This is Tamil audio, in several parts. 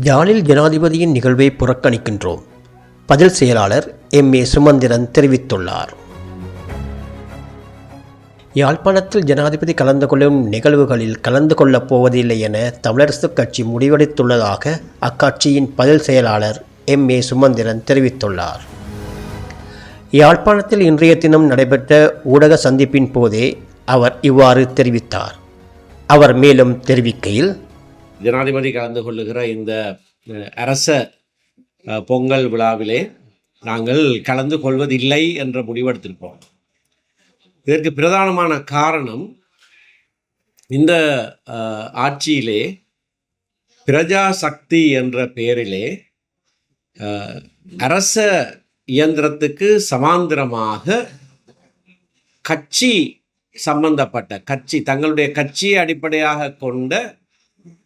யாழில் ஜனாதிபதியின் நிகழ்வை புறக்கணிக்கின்றோம். பதில் செயலாளர் எம். ஏ. சுமந்திரன் தெரிவித்துள்ளார். யாழ்ப்பாணத்தில் ஜனாதிபதி கலந்து கொள்ளும் நிகழ்வுகளில் கலந்து கொள்ளப் போவதில்லை என தமிழரசுக் கட்சி முடிவெடுத்துள்ளதாக அக்கட்சியின் பதில் செயலாளர் எம். ஏ. சுமந்திரன் தெரிவித்துள்ளார். யாழ்ப்பாணத்தில் இன்றைய தினம் நடைபெற்ற ஊடக சந்திப்பின் போதே அவர் இவ்வாறு தெரிவித்தார். அவர் மேலும் தெரிவிக்கையில் ஜனாதிபதி கலந்து கொள்ளுகிற இந்த அரச பொங்கல் விழாவிலே நாங்கள் கலந்து கொள்வதில்லை என்ற முடிவெடுத்திருப்போம். இதற்கு பிரதானமான காரணம் இந்த ஆட்சியிலே பிரஜா சக்தி என்ற பெயரிலே அரச இயந்திரத்துக்கு சமாந்திரமாக கட்சி சம்பந்தப்பட்ட கட்சி தங்களுடைய கட்சியை அடிப்படையாக கொண்ட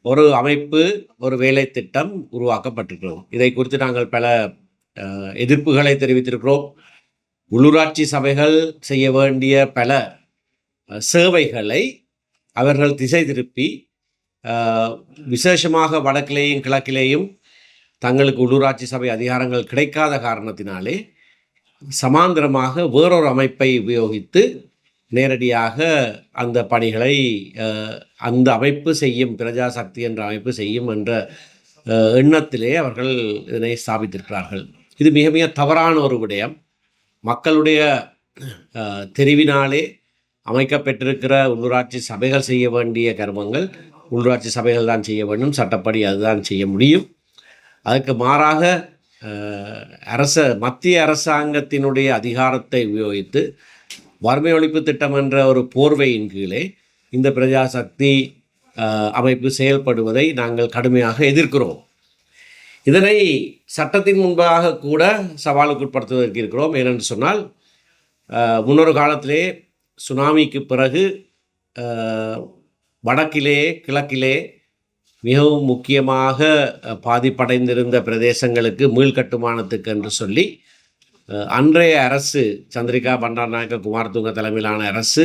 ஒரு அமைப்பு ஒரு வேலை திட்டம் உருவாக்கப்பட்டிருக்கிறோம். இதை குறித்து நாங்கள் பல எதிர்ப்புகளை தெரிவித்திருக்கிறோம். உள்ளூராட்சி சபைகள் செய்ய வேண்டிய பல சேவைகளை அவர்கள் திசை திருப்பி விசேஷமாக வடக்கிலேயும் கிழக்கிலேயும் தங்களுக்கு உள்ளூராட்சி சபை அதிகாரங்கள் கிடைக்காத காரணத்தினாலே சமாந்திரமாக வேறொரு அமைப்பை உபயோகித்து நேரடியாக அந்த பணிகளை அந்த அமைப்பு செய்யும் பிரஜாசக்தி என்ற அமைப்பு செய்யும் என்ற எண்ணத்திலே அவர்கள் இதனை ஸ்தாபித்திருக்கிறார்கள். இது மிக மிக தவறான ஒரு விடயம். மக்களுடைய தெரிவினாலே அமைக்கப்பட்டிருக்கிற உள்ளூராட்சி சபைகள் செய்ய வேண்டிய கர்மங்கள் உள்ளூராட்சி சபைகள் தான் செய்ய வேண்டும் சட்டப்படி அதுதான் செய்ய முடியும். அதுக்கு மாறாக அரச மத்திய அரசாங்கத்தினுடைய அதிகாரத்தை உபயோகித்து வறுமை ஒழிப்பு திட்டம் என்ற ஒரு போர்வையின் கீழே இந்த பிரஜாசக்தி அமைப்பு செயல்படுவதை நாங்கள் கடுமையாக எதிர்க்கிறோம். இதனை சட்டத்தின் முன்பாக கூட சவாலுக்கு உட்படுத்துவதற்கு இருக்கிறோம். ஏனென்று சொன்னால் முன்னொரு காலத்திலே சுனாமிக்கு பிறகு வடக்கிலே கிழக்கிலே மிகவும் முக்கியமாக பாதிப்படைந்திருந்த பிரதேசங்களுக்கு மீள்கட்டுமானத்துக்கு என்று சொல்லி அன்றைய அரசு சந்திரிகா பண்டாரநாயக்க குமாரதுங்க தலைமையிலான அரசு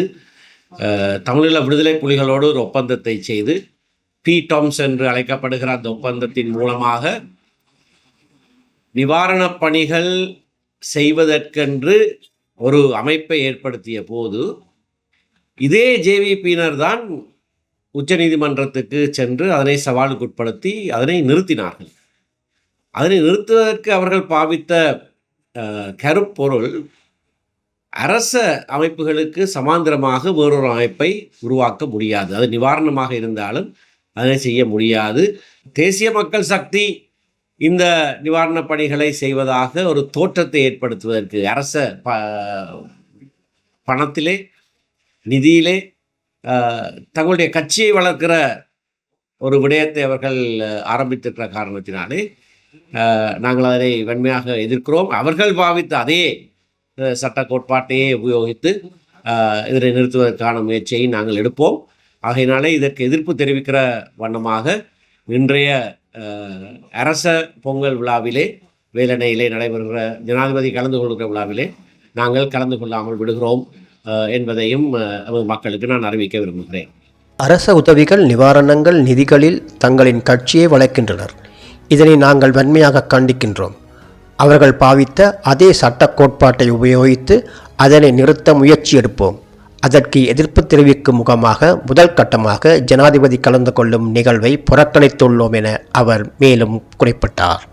தமிழீழ விடுதலை புலிகளோடு ஒரு ஒப்பந்தத்தை செய்து பி டாம்ஸ் என்று அழைக்கப்படுகிற அந்த ஒப்பந்தத்தின் மூலமாக நிவாரணப் பணிகள் செய்வதற்கென்று ஒரு அமைப்பை ஏற்படுத்திய போது இதே ஜேவிபியினர் தான் உச்சநீதிமன்றத்துக்கு சென்று அதனை சவாலுக்குட்படுத்தி அதனை நிறுத்தினார்கள். அதனை நிறுத்துவதற்கு அவர்கள் பாவித்த கருப்பொருள் அரச அமைப்புகளுக்கு சமாந்திரமாக வேறொரு அமைப்பை உருவாக்க முடியாது. அது நிவாரணமாக இருந்தாலும் அதை செய்ய முடியாது. தேசிய மக்கள் சக்தி இந்த நிவாரணப் பணிகளை செய்வதாக ஒரு தோற்றத்தை ஏற்படுத்துவதற்கு அரச ப பணத்திலே நிதியிலே தங்களுடைய கட்சியை வளர்க்கிற ஒரு விடயத்தை அவர்கள் ஆரம்பித்திருக்கிற காரணத்தினாலே நாங்கள் அதனை வன்மையாக எதிர்க்கிறோம். அவர்கள் பாவித்த அதே சட்ட கோட்பாட்டையே உபயோகித்து இதனை நிறுத்துவதற்கான முயற்சியை நாங்கள் எடுப்போம். ஆகையினாலே இதற்கு எதிர்ப்பு தெரிவிக்கிற வண்ணமாக இன்றைய அரச பொங்கல் விழாவிலே வேலனையிலே நடைபெறுகிற ஜனாதிபதி கலந்து கொள்கிற விழாவிலே நாங்கள் கலந்து கொள்ளாமல் விடுகிறோம் என்பதையும் மக்களுக்கு நான் அறிவிக்க விரும்புகிறேன். அரச உதவிகள் நிவாரணங்கள் நிதிகளில் தங்களின் கட்சியை வளர்க்கின்றனர். இதனை நாங்கள் வன்மையாக கண்டிக்கின்றோம். அவர்கள் பாவித்த அதே சட்ட கோட்பாட்டை உபயோகித்து அதனை நிறுத்த முயற்சி எடுப்போம். அதற்கு எதிர்ப்பு தெரிவிக்கும் முகமாக முதல் கட்டமாக ஜனாதிபதி கலந்து கொள்ளும் நிகழ்வை புறக்கணித்துள்ளோம் என அவர் மேலும் குறிப்பிட்டார்.